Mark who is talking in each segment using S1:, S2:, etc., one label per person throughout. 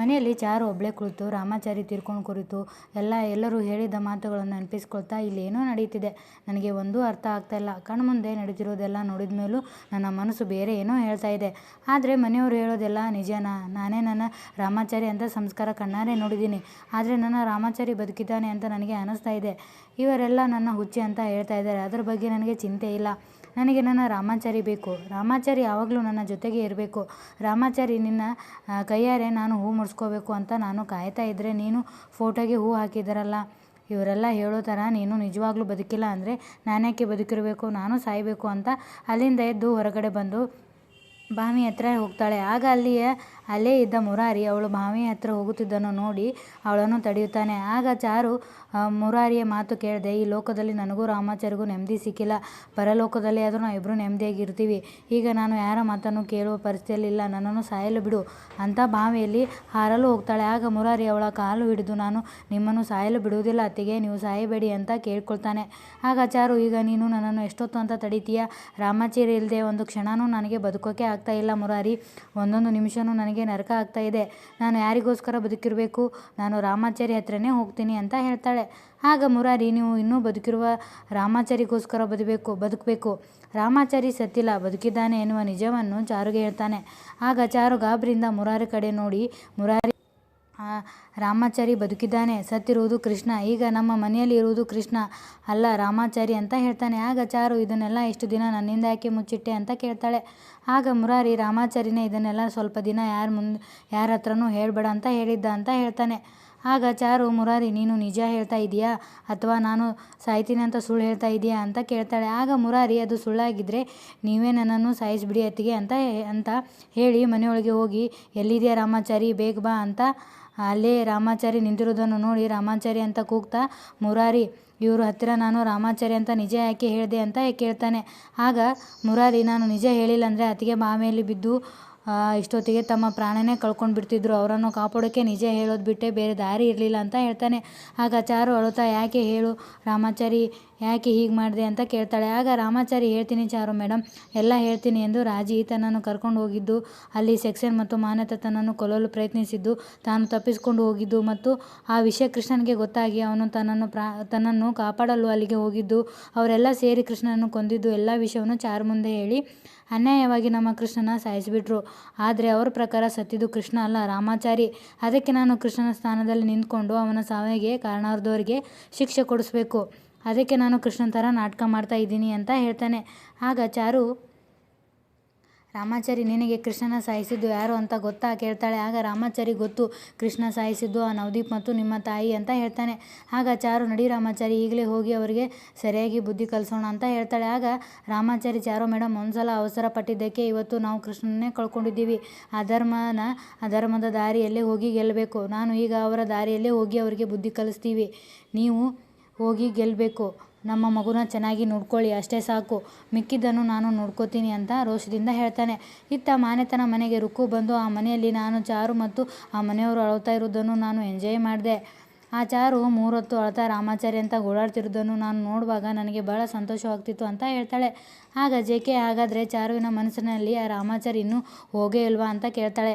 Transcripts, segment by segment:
S1: ಮನೆಯಲ್ಲಿ ಚಾರು ಒಬ್ಬಳೇ ಕುಳಿತು, ರಾಮಾಚಾರಿ ತೀರ್ಕೊಂಡು ಕುರಿತು ಎಲ್ಲ ಎಲ್ಲರೂ ಹೇಳಿದ ಮಾತುಗಳನ್ನು ನೆನಪಿಸ್ಕೊಳ್ತಾ ಇಲ್ಲಿ ಏನೋ ನಡೀತಿದೆ. ನನಗೆ ಒಂದೂ ಅರ್ಥ ಆಗ್ತಾ ಇಲ್ಲ. ಕಣ್ಮುಂದೆ ನಡೆದಿರೋದೆಲ್ಲ ನೋಡಿದ ಮೇಲೂ ನನ್ನ ಮನಸ್ಸು ಬೇರೆ ಏನೋ ಹೇಳ್ತಾ ಇದೆ. ಆದರೆ ಮನೆಯವರು ಹೇಳೋದೆಲ್ಲ ನಿಜನಾ? ನಾನೇ ನನ್ನ ರಾಮಾಚಾರಿ ಅಂತ ಸಂಸ್ಕಾರ ಕಣ್ಣಾರೆ ನೋಡಿದ್ದೀನಿ. ಆದರೆ ನನ್ನ ರಾಮಾಚಾರಿ ಬದುಕಿದ್ದಾನೆ ಅಂತ ನನಗೆ ಅನ್ನಿಸ್ತಾ ಇದೆ. ಇವರೆಲ್ಲ ನನ್ನ ಹುಚ್ಚೆ ಅಂತ ಹೇಳ್ತಾ ಇದ್ದಾರೆ. ಅದ್ರ ಬಗ್ಗೆ ನನಗೆ ಚಿಂತೆ ಇಲ್ಲ. ನನಗೆ ನನ್ನ ರಾಮಾಚಾರಿ ಬೇಕು. ರಾಮಾಚಾರಿ ಯಾವಾಗಲೂ ನನ್ನ ಜೊತೆಗೆ ಇರಬೇಕು. ರಾಮಾಚಾರಿ ನಿನ್ನ ಕೈಯಾರೆ ನಾನು ಹೂ ಮುಡ್ಸ್ಕೋಬೇಕು ಅಂತ ನಾನು ಕಾಯ್ತಾ ಇದ್ದರೆ ನೀನು ಫೋಟೋಗೆ ಹೂ ಹಾಕಿದ್ದೀರಲ್ಲ ಇವರೆಲ್ಲ ಹೇಳೋ ಥರ ನೀನು ನಿಜವಾಗ್ಲೂ ಬದುಕಿಲ್ಲ ಅಂದರೆ ನಾನ್ಯಾಕೆ ಬದುಕಿರಬೇಕು? ನಾನು ಸಾಯಬೇಕು ಅಂತ ಅಲ್ಲಿಂದ ಎದ್ದು ಹೊರಗಡೆ ಬಂದು ಬಾವಿ ಹತ್ರ ಹೋಗ್ತಾಳೆ. ಆಗ ಅಲ್ಲಿಯ ಅಲ್ಲೇ ಇದ್ದ ಮುರಾರಿ ಅವಳು ಮಾವಿಯ ಹತ್ರ ಹೋಗುತ್ತಿದ್ದನ್ನು ನೋಡಿ ಅವಳನ್ನು ತಡೆಯುತ್ತಾನೆ. ಆಗ ಚಾರು ಮುರಾರಿಯ ಮಾತು ಕೇಳಿದೆ, ಈ ಲೋಕದಲ್ಲಿ ನನಗೂ ರಾಮಾಚಾರಿಗೂ ನೆಮ್ಮದಿ ಸಿಕ್ಕಿಲ್ಲ. ಪರಲೋಕದಲ್ಲಿ ಆದರೂ ನಾವು ಇಬ್ಬರು ನೆಮ್ಮದಿಯಾಗಿರ್ತೀವಿ. ಈಗ ನಾನು ಯಾರ ಮಾತನ್ನು ಕೇಳುವ ಪರಿಸ್ಥಿತಿಯಲ್ಲಿಲ್ಲ ನನ್ನನ್ನು ಸಾಯಲು ಬಿಡು ಅಂತ ಬಾವಿಯಲ್ಲಿ ಹಾರಲು ಹೋಗ್ತಾಳೆ. ಆಗ ಮುರಾರಿ ಅವಳ ಕಾಲು ಹಿಡಿದು, ನಾನು ನಿಮ್ಮನ್ನು ಸಾಯಲು ಬಿಡುವುದಿಲ್ಲ, ಅತ್ತಿಗೆ ನೀವು ಸಾಯಬೇಡಿ ಅಂತ ಕೇಳ್ಕೊಳ್ತಾನೆ. ಆಗ ಚಾರು, ಈಗ ನೀನು ನನ್ನನ್ನು ಎಷ್ಟೊತ್ತು ಅಂತ ತಡಿತೀಯ? ರಾಮಾಚಾರಿ ಇಲ್ಲದೆ ಒಂದು ಕ್ಷಣನೂ ನನಗೆ ಬದುಕೋಕೆ ಆಗ್ತಾ ಇಲ್ಲ ಮುರಾರಿ. ಒಂದೊಂದು ನಿಮಿಷನೂ ನನಗೆ ನರಕ ಆಗ್ತಾ ಇದೆ. ನಾನು ಯಾರಿಗೋಸ್ಕರ ಬದುಕಿರಬೇಕು? ನಾನು ರಾಮಾಚಾರಿ ಹತ್ರನೇ ಹೋಗ್ತೀನಿ ಅಂತ ಹೇಳ್ತಾಳೆ. ಆಗ ಮುರಾರಿ, ನೀವು ಇನ್ನೂ ಬದುಕಿರುವ ರಾಮಾಚಾರಿಗೋಸ್ಕರ ಬದುಕಬೇಕು ಬದುಕಬೇಕು. ರಾಮಾಚಾರಿ ಸತ್ತಿಲ್ಲ, ಬದುಕಿದ್ದಾನೆ ಎನ್ನುವ ನಿಜವನ್ನು ಚಾರುಗೆ ಹೇಳ್ತಾನೆ. ಆಗ ಚಾರು ಗಾಬರಿಂದ ಮುರಾರಿ ಕಡೆ ನೋಡಿ ಮುರಾರಿ ರಾಮಾಚಾರಿ ಬದುಕಿದ್ದಾನೆ. ಸತ್ತಿರುವುದು ಕೃಷ್ಣ. ಈಗ ನಮ್ಮ ಮನೆಯಲ್ಲಿ ಇರುವುದು ಕೃಷ್ಣ. ಅಲ್ಲ, ರಾಮಾಚಾರಿ ಅಂತ ಹೇಳ್ತಾನೆ. ಆಗ ಚಾರು, ಇದನ್ನೆಲ್ಲ ಇಷ್ಟು ದಿನ ನನ್ನಿಂದ ಯಾಕೆ ಮುಚ್ಚಿಟ್ಟೆ ಅಂತ ಕೇಳ್ತಾಳೆ. ಆಗ ಮುರಾರಿ, ರಾಮಾಚಾರಿನೇ ಇದನ್ನೆಲ್ಲ ಸ್ವಲ್ಪ ದಿನ ಯಾರ ಮುಂದೆ, ಯಾರ ಹತ್ರನೂ ಹೇಳಬೇಡ ಅಂತ ಹೇಳಿದ್ದ ಅಂತ ಹೇಳ್ತಾನೆ. ಆಗ ಚಾರು, ಮುರಾರಿ, ನೀನು ನಿಜ ಹೇಳ್ತಾ ಇದೀಯಾ? ಅಥವಾ ನಾನು ಸಾಯ್ತೀನಿ ಅಂತ ಸುಳ್ಳು ಹೇಳ್ತಾ ಇದೀಯಾ ಅಂತ ಕೇಳ್ತಾಳೆ. ಆಗ ಮುರಾರಿ, ಅದು ಸುಳ್ಳಾಗಿದ್ದರೆ ನೀವೇ ನನ್ನನ್ನು ಸಾಯಿಸಿಬಿಡಿ ಅತ್ತಿಗೆ ಅಂತ ಅಂತ ಹೇಳಿ ಮನೆಯೊಳಗೆ ಹೋಗಿ, ಎಲ್ಲಿದೆಯಾ ರಾಮಾಚಾರಿ? ಬೇಗ ಬಾ ಅಂತ ಅಲ್ಲೇ ರಾಮಾಚಾರಿ ನಿಂತಿರುವುದನ್ನು ನೋಡಿ ರಾಮಾಚಾರಿ ಅಂತ ಕೂಗ್ತಾ, ಮುರಾರಿ, ಇವ್ರ ಹತ್ತಿರ ನಾನು ರಾಮಾಚಾರಿ ಅಂತ ನಿಜ ಯಾಕೆ ಹೇಳಿದೆ ಅಂತ ಕೇಳ್ತಾನೆ. ಆಗ ಮುರಾರಿ, ನಾನು ನಿಜ ಹೇಳಿಲ್ಲ ಅಂದರೆ ಅತ್ತಿಗೆ ಬಾವಿಯಲ್ಲಿ ಬಿದ್ದು ಇಷ್ಟೊತ್ತಿಗೆ ತಮ್ಮ ಪ್ರಾಣನೇ ಕಳ್ಕೊಂಡು ಬಿಡ್ತಿದ್ರು. ಅವರನ್ನು ಕಾಪಾಡೋಕ್ಕೆ ನಿಜ ಹೇಳೋದು ಬಿಟ್ಟೆ ಬೇರೆ ದಾರಿ ಇರಲಿಲ್ಲ ಅಂತ ಹೇಳ್ತಾನೆ. ಆಗ ಚಾರು ಅಳುತ್ತಾ, ಯಾಕೆ ಹೇಳು ರಾಮಾಚಾರಿ ಯಾಕೆ ಹೀಗೆ ಮಾಡಿದೆ ಅಂತ ಕೇಳ್ತಾಳೆ. ಆಗ ರಾಮಾಚಾರಿ ಹೇಳ್ತೀನಿ ಚಾರು ಮೇಡಮ್ ಎಲ್ಲ ಹೇಳ್ತೀನಿ ಎಂದು ರಾಜಿ ಈತನನ್ನು ಕರ್ಕೊಂಡು ಹೋಗಿದ್ದು, ಅಲ್ಲಿ ಸೆಕ್ಷನ್ ಮತ್ತು ಮಾನ್ಯತೆ ತನ್ನನ್ನು ಕೊಲ್ಲಲು ಪ್ರಯತ್ನಿಸಿದ್ದು, ತಾನು ತಪ್ಪಿಸಿಕೊಂಡು ಹೋಗಿದ್ದು ಮತ್ತು ಆ ವಿಷಯ ಕೃಷ್ಣನಿಗೆ ಗೊತ್ತಾಗಿ ಅವನು ತನ್ನನ್ನು ತನ್ನನ್ನು ಕಾಪಾಡಲು ಅಲ್ಲಿಗೆ ಹೋಗಿದ್ದು, ಅವರೆಲ್ಲ ಸೇರಿ ಕೃಷ್ಣನನ್ನು ಕೊಂದಿದ್ದು, ಎಲ್ಲ ವಿಷಯವನ್ನು ಚಾರು ಮುಂದೆ ಹೇಳಿ ಅನ್ಯಾಯವಾಗಿ ನಮ್ಮ ಕೃಷ್ಣನ ಸಾಯಿಸಿಬಿಟ್ರು. ಆದರೆ ಅವರ ಪ್ರಕಾರ ಸತ್ತಿದ್ದು ಕೃಷ್ಣ ಅಲ್ಲ ರಾಮಾಚಾರಿ. ಅದಕ್ಕೆ ನಾನು ಕೃಷ್ಣನ ಸ್ಥಾನದಲ್ಲಿ ನಿಂತ್ಕೊಂಡು ಅವನ ಸಾವಿಗೆ ಕಾರಣವಾದವರಿಗೆ ಶಿಕ್ಷೆ ಕೊಡಿಸ್ಬೇಕು. ಅದಕ್ಕೆ ನಾನು ಕೃಷ್ಣನ ಥರ ನಾಟಕ ಮಾಡ್ತಾ ಇದ್ದೀನಿ ಅಂತ ಹೇಳ್ತಾನೆ. ಆಗ ಚಾರು, ರಾಮಾಚಾರಿ ನಿನಗೆ ಕೃಷ್ಣನ ಸಾಯಿಸಿದ್ದು ಯಾರು ಅಂತ ಗೊತ್ತಾ ಕೇಳ್ತಾಳೆ. ಆಗ ರಾಮಾಚಾರಿ, ಗೊತ್ತು, ಕೃಷ್ಣ ಸಾಯಿಸಿದ್ದು ಆ ನವದೀಪ್ ಮತ್ತು ನಿಮ್ಮ ತಾಯಿ ಅಂತ ಹೇಳ್ತಾನೆ. ಆಗ ಚಾರು, ನಡಿ ರಾಮಾಚಾರಿ, ಈಗಲೇ ಹೋಗಿ ಅವರಿಗೆ ಸರಿಯಾಗಿ ಬುದ್ಧಿ ಕಲಿಸೋಣ ಅಂತ ಹೇಳ್ತಾಳೆ. ಆಗ ರಾಮಾಚಾರಿ, ಚಾರು ಮೇಡಮ್ ಒಂದ್ಸಲ ಅವಸರ ಪಟ್ಟಿದ್ದಕ್ಕೆ ಇವತ್ತು ನಾವು ಕೃಷ್ಣನ್ನೇ ಕಳ್ಕೊಂಡಿದ್ದೀವಿ. ಅಧರ್ಮನ, ಅಧರ್ಮದ ದಾರಿಯಲ್ಲೇ ಹೋಗಿ ಗೆಲ್ಲಬೇಕು. ನಾನು ಈಗ ಅವರ ದಾರಿಯಲ್ಲೇ ಹೋಗಿ ಅವರಿಗೆ ಬುದ್ಧಿ ಕಲಿಸ್ತೀವಿ. ನೀವು ಹೋಗಿ ಗೆಲ್ಲಬೇಕು ನಮ್ಮ ಮಗುನ ಚೆನ್ನಾಗಿ ನೋಡ್ಕೊಳ್ಳಿ, ಅಷ್ಟೇ ಸಾಕು. ಮಿಕ್ಕಿದ್ದನ್ನು ನಾನು ನೋಡ್ಕೋತೀನಿ ಅಂತ ರೋಷದಿಂದ ಹೇಳ್ತಾನೆ. ಇತ್ತ ಮಾನೆತನ ಮನೆಗೆ ರುಕ್ಕು ಬಂದು ಆ ಮನೆಯಲ್ಲಿ ನಾನು ಚಾರು ಮತ್ತು ಆ ಮನೆಯವರು ಅಳುತ್ತಾ ಇರುವುದನ್ನು ನಾನು ಎಂಜಾಯ್ ಮಾಡಿದೆ. ಆ ಚಾರು ಮೂರೊತ್ತು ಅಳ್ತಾ ರಾಮಾಚಾರಿ ಅಂತ ಓಡಾಡ್ತಿರೋದನ್ನು ನಾನು ನೋಡುವಾಗ ನನಗೆ ಬಹಳ ಸಂತೋಷವಾಗ್ತಿತ್ತು ಅಂತ ಹೇಳ್ತಾಳೆ. ಆಗ ಜೆ ಕೆ ಹಾಗಾದರೆ ಚಾರುವಿನ ಮನಸ್ಸಿನಲ್ಲಿ ಆ ರಾಮಾಚಾರಿ ಇನ್ನೂ ಹೋಗೇ ಇಲ್ವಾ ಅಂತ ಕೇಳ್ತಾಳೆ.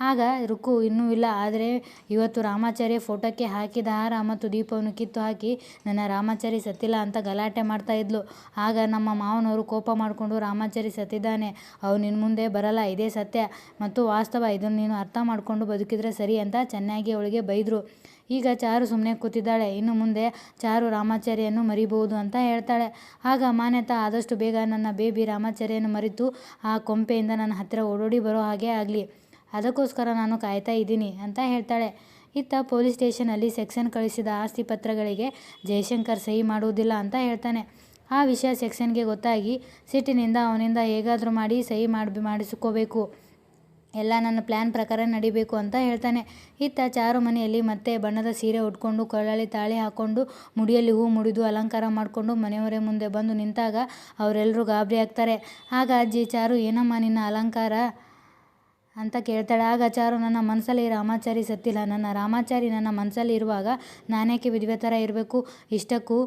S1: ಆಗ ರುಕ್ಕು ಇನ್ನೂ ಇಲ್ಲ. ಆದರೆ ಇವತ್ತು ರಾಮಾಚಾರ್ಯ ಫೋಟೋಕ್ಕೆ ಹಾಕಿದ ಹಾರ ಮತ್ತು ದೀಪವನ್ನು ಕಿತ್ತು ಹಾಕಿ ನನ್ನ ರಾಮಾಚಾರಿ ಸತ್ತಿಲ್ಲ ಅಂತ ಗಲಾಟೆ ಮಾಡ್ತಾ ಇದ್ಲು. ಆಗ ನಮ್ಮ ಮಾವನವರು ಕೋಪ ಮಾಡಿಕೊಂಡು ರಾಮಾಚಾರಿ ಸತ್ತಿದ್ದಾನೆ. ಅವು ನಿನ್ನ ಮುಂದೆ ಬರಲ್ಲ, ಇದೇ ಸತ್ಯ. ಮತ್ತು ವಾಸ್ತವ, ಇದನ್ನು ನೀನು ಅರ್ಥ ಮಾಡಿಕೊಂಡು ಬದುಕಿದ್ರೆ ಸರಿ ಅಂತ ಚೆನ್ನಾಗಿ ಅವಳಿಗೆ ಬೈದರು. ಈಗ ಚಾರು ಸುಮ್ಮನೆ ಕೂತಿದ್ದಾಳೆ. ಇನ್ನು ಮುಂದೆ ಚಾರು ರಾಮಾಚಾರಿಯನ್ನು ಮರಿಬಹುದು ಅಂತ ಹೇಳ್ತಾಳೆ. ಆಗ ಮಾನ್ಯತಾ ಆದಷ್ಟು ಬೇಗ ನನ್ನ ಬೇಬಿ ರಾಮಾಚಾರ್ಯನ್ನು ಮರೆತು ಆ ಕೊಂಪೆಯಿಂದ ನನ್ನ ಹತ್ತಿರ ಓಡೋಡಿ ಬರೋ ಹಾಗೆ ಆಗಲಿ. ಅದಕ್ಕೋಸ್ಕರ ನಾನು ಕಾಯ್ತಾ ಇದ್ದೀನಿ ಅಂತ ಹೇಳ್ತಾಳೆ. ಇತ್ತ ಪೊಲೀಸ್ ಸ್ಟೇಷನಲ್ಲಿ ಸೆಕ್ಷನ್ ಕಳಿಸಿದ ಆಸ್ತಿ ಪತ್ರಗಳಿಗೆ ಜಯಶಂಕರ್ ಸಹಿ ಮಾಡುವುದಿಲ್ಲ ಅಂತ ಹೇಳ್ತಾನೆ. ಆ ವಿಷಯ ಸೆಕ್ಷನ್ಗೆ ಗೊತ್ತಾಗಿ ಸಿಟ್ಟಿನಿಂದ ಅವನಿಂದ ಹೇಗಾದರೂ ಮಾಡಿ ಸಹಿ ಮಾಡಿ ಮಾಡಿಸ್ಕೋಬೇಕು. ಎಲ್ಲ ನನ್ನ ಪ್ಲ್ಯಾನ್ ಪ್ರಕಾರ ನಡಿಬೇಕು ಅಂತ ಹೇಳ್ತಾನೆ. ಇತ್ತ ಚಾರು ಮನೆಯಲ್ಲಿ ಮತ್ತೆ ಬಣ್ಣದ ಸೀರೆ ಉಟ್ಕೊಂಡು ಕೊಳ್ಳಲಿ ತಾಳಿ ಹಾಕ್ಕೊಂಡು ಮುಡಿಯಲ್ಲಿ ಹೂ ಮುಡಿದು ಅಲಂಕಾರ ಮಾಡಿಕೊಂಡು ಮನೆಯವರೇ ಮುಂದೆ ಬಂದು ನಿಂತಾಗ ಅವರೆಲ್ಲರೂ ಗಾಬರಿ ಆಗ್ತಾರೆ ಆಗ ಅಜ್ಜಿ, ಚಾರು, ಏನಮ್ಮ ನಿನ್ನ ಅಲಂಕಾರ? ಅಂತ ಕೇಳ್ತಾಳೆ. ಆಗ ಚಾರು ನನ್ನ ಮನಸ್ಸಲ್ಲಿ ರಾಮಾಚಾರಿ ಸತ್ತಿಲ್ಲ. ನನ್ನ ರಾಮಾಚಾರಿ ನನ್ನ ಮನಸ್ಸಲ್ಲಿ ಇರುವಾಗ ನಾನೇಕೆ ವಿಧವೆ ಥರ ಇರಬೇಕು? ಇಷ್ಟಕ್ಕೂ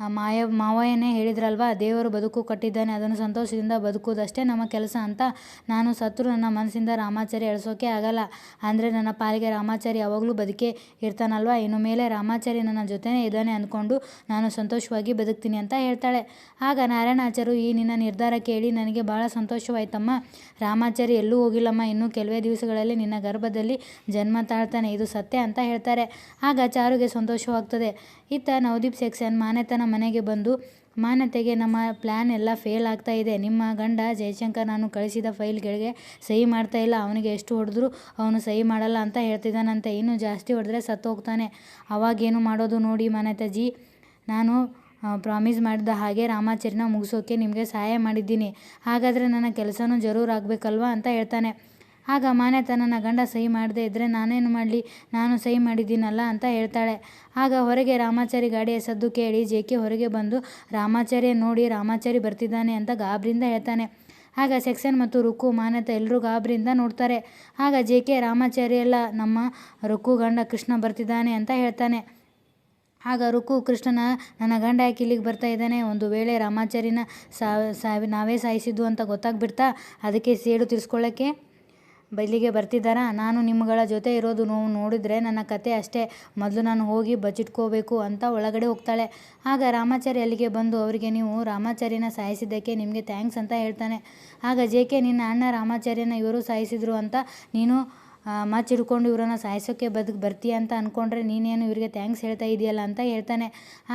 S1: ಮಾಯ, ಮಾವಯ್ಯನೇ ಹೇಳಿದ್ರಲ್ವಾ, ದೇವರು ಬದುಕು ಕೊಟ್ಟಿದ್ದಾನೆ, ಅದನ್ನು ಸಂತೋಷದಿಂದ ಬದುಕುವುದಷ್ಟೇ ನಮ್ಮ ಕೆಲಸ ಅಂತ. ನಾನು ಸತ್ರು, ನನ್ನ ಮನಸ್ಸಿಂದ ರಾಮಾಚಾರಿ ಎಳ್ಸೋಕೆ ಆಗಲ್ಲ. ಅಂದರೆ ನನ್ನ ಪಾಲಿಗೆ ರಾಮಾಚಾರಿ ಯಾವಾಗಲೂ ಬದುಕೇ ಇರ್ತಾನಲ್ವಾ? ಇನ್ನು ಮೇಲೆ ರಾಮಾಚಾರಿ ನನ್ನ ಜೊತೆನೇ ಇದ್ದಾನೆ ಅಂದ್ಕೊಂಡು ನಾನು ಸಂತೋಷವಾಗಿ ಬದುಕ್ತೀನಿ ಅಂತ ಹೇಳ್ತಾಳೆ. ಆಗ ನಾರಾಯಣಾಚಾರ್ಯರು ಈ ನಿನ್ನ ನಿರ್ಧಾರ ಕೇಳಿ ನನಗೆ ಭಾಳ ಸಂತೋಷವಾಯ್ತಮ್ಮ. ರಾಮಾಚಾರಿ, ಎಲ್ಲೂ ಹೋಗಿಲ್ಲಮ್ಮ, ಇನ್ನೂ ಕೆಲವೇ ದಿವಸಗಳಲ್ಲಿ ನಿನ್ನ ಗರ್ಭದಲ್ಲಿ ಜನ್ಮ ತಾಳ್ತಾನೆ, ಇದು ಸತ್ಯ ಅಂತ ಹೇಳ್ತಾರೆ. ಆಗ ಚಾರುಗೆ ಸಂತೋಷವಾಗ್ತದೆ. ಇತ್ತ ನವದೀಪ್ ಸೆಕ್ಷನ್ ಮಾನ್ಯತನ ಮನೆಗೆ ಬಂದು ಮಾನ್ಯತೆಗೆ ನಮ್ಮ ಪ್ಲ್ಯಾನ್ ಎಲ್ಲ ಫೇಲ್ ಆಗ್ತಾ ಇದೆ. ನಿಮ್ಮ ಗಂಡ ಜಯಶಂಕರ್ ನಾನು ಕಳಿಸಿದ ಫೈಲ್ಗಳಿಗೆ ಸಹಿ ಮಾಡ್ತಾ ಇಲ್ಲ. ಅವನಿಗೆ ಎಷ್ಟು ಹೊಡೆದ್ರು ಅವನು ಸಹಿ ಮಾಡಲ್ಲ ಅಂತ ಹೇಳ್ತಿದ್ದಾನಂತೆ. ಇನ್ನೂ ಜಾಸ್ತಿ ಹೊಡೆದ್ರೆ ಸತ್ತು ಹೋಗ್ತಾನೆ ಅವಾಗೇನು ಮಾಡೋದು ನೋಡಿ ಮಾನ್ಯತೆಜಿ ನಾನು ಪ್ರಾಮಿಸ್ ಮಾಡಿದ ಹಾಗೆ ರಾಮಾಚರಣ ಮುಗಿಸೋಕೆ ನಿಮಗೆ ಸಹಾಯ ಮಾಡಿದ್ದೀನಿ. ಹಾಗಾದರೆ ನನ್ನ ಕೆಲಸನೂ ಜರೂರು ಅಂತ ಹೇಳ್ತಾನೆ. ಆಗ ಮಾನ್ಯತ ನನ್ನ ಗಂಡ ಸಹಿ ಮಾಡದೇ ಇದ್ದರೆ ನಾನೇನು ಮಾಡಲಿ? ನಾನು ಸಹಿ ಮಾಡಿದ್ದೀನಲ್ಲ ಅಂತ ಹೇಳ್ತಾಳೆ. ಆಗ ಹೊರಗೆ ರಾಮಾಚಾರಿ ಗಾಡಿಯ ಸದ್ದು ಕೇಳಿ ಜೆ ಕೆ ಹೊರಗೆ ಬಂದು ರಾಮಾಚಾರಿ ನೋಡಿ, ರಾಮಾಚಾರಿ ಬರ್ತಿದ್ದಾನೆ ಅಂತ ಗಾಬ್ರಿಂದ ಹೇಳ್ತಾನೆ. ಆಗ ಸೆಕ್ಷನ್ ಮತ್ತು ರುಕ್ಕು ಮಾನ್ಯತೆ ಎಲ್ಲರೂ ಗಾಬ್ರಿಂದ ನೋಡ್ತಾರೆ. ಆಗ ಜೆ ಕೆ ರಾಮಾಚಾರಿ ಎಲ್ಲ ನಮ್ಮ ರುಕ್ಕು ಗಂಡ ಕೃಷ್ಣ ಬರ್ತಿದ್ದಾನೆ ಅಂತ ಹೇಳ್ತಾನೆ. ಆಗ ರುಕ್ಕು, ಕೃಷ್ಣನ, ನನ್ನ ಗಂಡ ಯಾಕೆ ಇಲ್ಲಿಗೆ ಬರ್ತಾ ಇದ್ದಾನೆ? ಒಂದು ವೇಳೆ ರಾಮಾಚಾರಿನ ಸಾವಿ ನಾವೇ ಸಾಯಿಸಿದ್ದು ಅಂತ ಗೊತ್ತಾಗ್ಬಿಡ್ತಾ, ಅದಕ್ಕೆ ಸೇಡು ತೀರಿಸ್ಕೊಳ್ಳೋಕ್ಕೆ ಇಲ್ಲಿಗೆ ಬರ್ತಿದ್ದಾರಾ? ನಾನು ನಿಮ್ಮಗಳ ಜೊತೆ ಇರೋದು ನೋವು ನೋಡಿದರೆ ನನ್ನ ಕತೆ ಅಷ್ಟೇ. ಮೊದಲು ನಾನು ಹೋಗಿ ಬಚ್ಚಿಟ್ಕೋಬೇಕು ಅಂತ ಒಳಗಡೆ ಹೋಗ್ತಾಳೆ. ಆಗ ರಾಮಾಚಾರಿ ಅಲ್ಲಿಗೆ ಬಂದು, ಅವರಿಗೆ ನೀವು ರಾಮಾಚಾರ್ಯನ ಸಾಯಿಸಿದ್ದಕ್ಕೆ ನಿಮಗೆ ಥ್ಯಾಂಕ್ಸ್ ಅಂತ ಹೇಳ್ತಾನೆ. ಆಗ ಜೆ ಕೆ ನಿನ್ನ ಅಣ್ಣ ರಾಮಾಚಾರ್ಯನ ಇವರು ಸಾಯಿಸಿದ್ರು ಅಂತ ನೀನು ಮಚ್ಚಿಡ್ಕೊಂಡು ಇವರನ್ನು ಸಾಯಿಸೋಕ್ಕೆ ಬದುಕು ಬರ್ತೀಯ ಅಂತ ಅಂದ್ಕೊಂಡ್ರೆ ನೀನೇನು ಇವರಿಗೆ ಥ್ಯಾಂಕ್ಸ್ ಹೇಳ್ತಾ ಇದೆಯಲ್ಲ ಅಂತ ಹೇಳ್ತಾನೆ.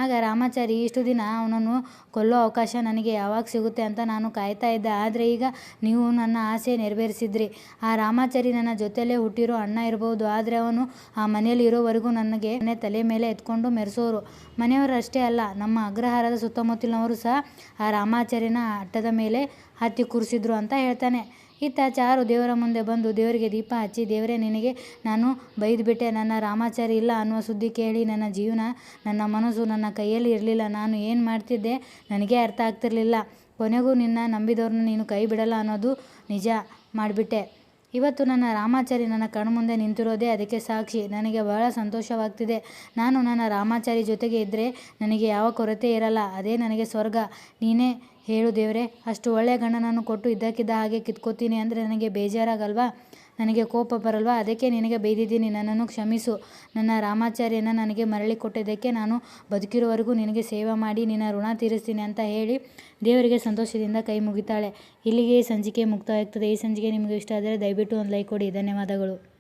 S1: ಆಗ ರಾಮಾಚಾರಿ ಇಷ್ಟು ದಿನ ಅವನನ್ನು ಕೊಲ್ಲೋ ಅವಕಾಶ ನನಗೆ ಯಾವಾಗ ಸಿಗುತ್ತೆ ಅಂತ ನಾನು ಕಾಯ್ತಾ ಇದ್ದೆ. ಆದರೆ ಈಗ ನೀವು ನನ್ನ ಆಸೆ ನೆರವೇರಿಸಿದ್ರಿ. ಆ ರಾಮಾಚಾರಿ ನನ್ನ ಜೊತೆಲೇ ಹುಟ್ಟಿರೋ ಅಣ್ಣ ಇರ್ಬೋದು. ಆದರೆ ಅವನು ಆ ಮನೆಯಲ್ಲಿ ಇರೋವರೆಗೂ ನನಗೆ ಮನೆ ತಲೆ ಮೇಲೆ ಎತ್ಕೊಂಡು ಮೆರೆಸೋರು. ಮನೆಯವರು ಅಷ್ಟೇ ಅಲ್ಲ, ನಮ್ಮ ಅಗ್ರಹಾರದ ಸುತ್ತಮುತ್ತಲಿನವರು ಸಹ ಆ ರಾಮಾಚಾರ್ಯನ ಅಟ್ಟದ ಮೇಲೆ ಹತ್ತಿ ಕೂರಿಸಿದ್ರು ಅಂತ ಹೇಳ್ತಾನೆ. ಇತ್ತ ಚಾರು ದೇವರ ಮುಂದೆ ಬಂದು ದೇವರಿಗೆ ದೀಪ ಹಚ್ಚಿ, ದೇವರೇ ನಿನಗೆ ನಾನು ಬೈದುಬಿಟ್ಟೆ. ನನ್ನ ರಾಮಾಚಾರಿ ಇಲ್ಲ ಅನ್ನುವ ಸುದ್ದಿ ಕೇಳಿ ನನ್ನ ಜೀವನ, ನನ್ನ ಮನಸ್ಸು ನನ್ನ ಕೈಯಲ್ಲಿ ಇರಲಿಲ್ಲ. ನಾನು ಏನು ಮಾಡ್ತಿದ್ದೆ ನನಗೆ ಅರ್ಥ ಆಗ್ತಿರಲಿಲ್ಲ. ಕೊನೆಗೂ ನಿನ್ನ ನಂಬಿದವ್ರನ್ನ ನೀನು ಕೈ ಬಿಡಲ್ಲ ಅನ್ನೋದು ನಿಜ ಮಾಡಿಬಿಟ್ಟೆ. ಇವತ್ತು ನನ್ನ ರಾಮಾಚಾರಿ ನನ್ನ ಕಣ್ಮುಂದೆ ನಿಂತಿರೋದೇ ಅದಕ್ಕೆ ಸಾಕ್ಷಿ. ನನಗೆ ಬಹಳ ಸಂತೋಷವಾಗ್ತಿದೆ. ನಾನು ನನ್ನ ರಾಮಾಚಾರಿ ಜೊತೆಗೆ ಇದ್ದರೆ ನನಗೆ ಯಾವ ಕೊರತೆ ಇರಲ್ಲ. ಅದೇ ನನಗೆ ಸ್ವರ್ಗ. ನೀನೇ ಹೇಳು ದೇವರೇ, ಅಷ್ಟು ಒಳ್ಳೆಯ ಗಂಡನನ್ನು ಕೊಟ್ಟು ಇದ್ದಕ್ಕಿದ್ದ ಹಾಗೆ ಕಿತ್ಕೋತೀನಿ ಅಂದರೆ ನನಗೆ ಬೇಜಾರಾಗಲ್ವಾ? ನನಗೆ ಕೋಪ ಬರಲ್ವಾ? ಅದಕ್ಕೆ ನಿನಗೆ ಬೈದಿದ್ದೀನಿ. ನನ್ನನ್ನು ಕ್ಷಮಿಸು. ನನ್ನ ರಾಮಾಚಾರ್ಯನ ನನಗೆ ಮರಳಿ ಕೊಟ್ಟಿದ್ದಕ್ಕೆ ನಾನು ಬದುಕಿರುವವರೆಗೂ ನಿನಗೆ ಸೇವೆ ಮಾಡಿ, ನಿನ್ನ ಋಣ ತೀರಿಸ್ತೀನಿ ಅಂತ ಹೇಳಿ ದೇವರಿಗೆ ಸಂತೋಷದಿಂದ ಕೈ ಮುಗಿತಾಳೆ. ಇಲ್ಲಿಗೆ ಈ ಸಂಚಿಕೆ ಈ ಸಂಚಿಕೆ ನಿಮಗೆ ಇಷ್ಟ ಆದರೆ ದಯವಿಟ್ಟು ಒಂದು ಲೈಕ್ ಕೊಡಿ. ಧನ್ಯವಾದಗಳು.